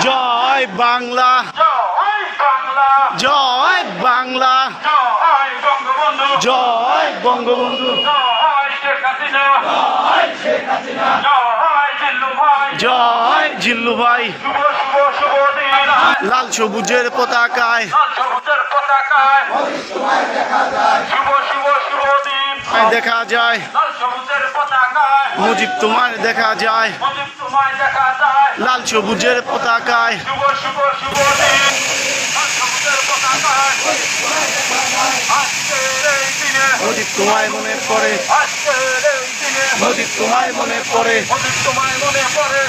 জয় বাংলা। জয় বাংলা। জয় বঙ্গবন্ধু। জয় জিল্লু ভাই লাল সবুজের পতাকায়। দেখা যায়। মুজিব তোমার দেখা যায়। লাল সবুজের পতাকায়। মুজিব তোমায় মনে পড়ে। মুজিব তোমায় মনে পড়ে। মজিব তোমায় মনে পড়ে।